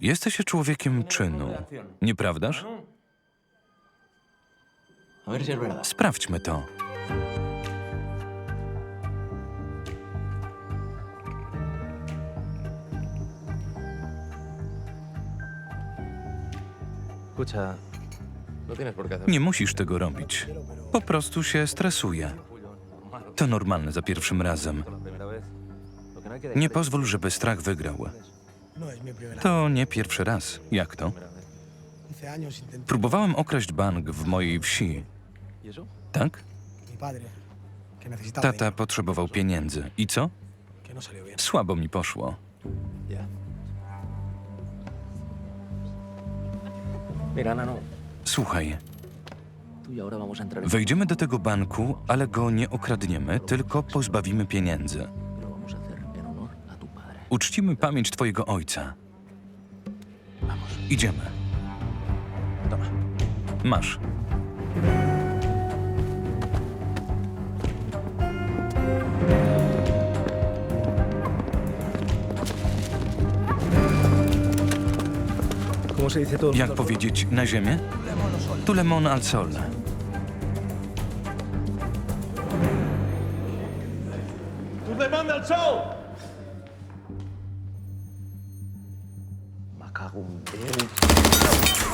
Jesteś człowiekiem czynu, nieprawdaż? Sprawdźmy to. Nie musisz tego robić. Po prostu się stresuję. To normalne za pierwszym razem. Nie pozwól, żeby strach wygrał. No To nie pierwszy raz. Jak to? 11 años intenté. Próbowałem okraść bank w mojej wsi, tak? Tata potrzebował pieniędzy. I co? no. Słabo mi poszło. Nano, Słuchaj, wejdziemy do tego banku, ale go nie okradniemy, tylko pozbawimy pieniędzy. Uczcimy pamięć twojego ojca. Idziemy. Masz. ¿Cómo se dice todo? Jak powiedzieć na ziemię? Tu lemon al sol. 생각하고 매우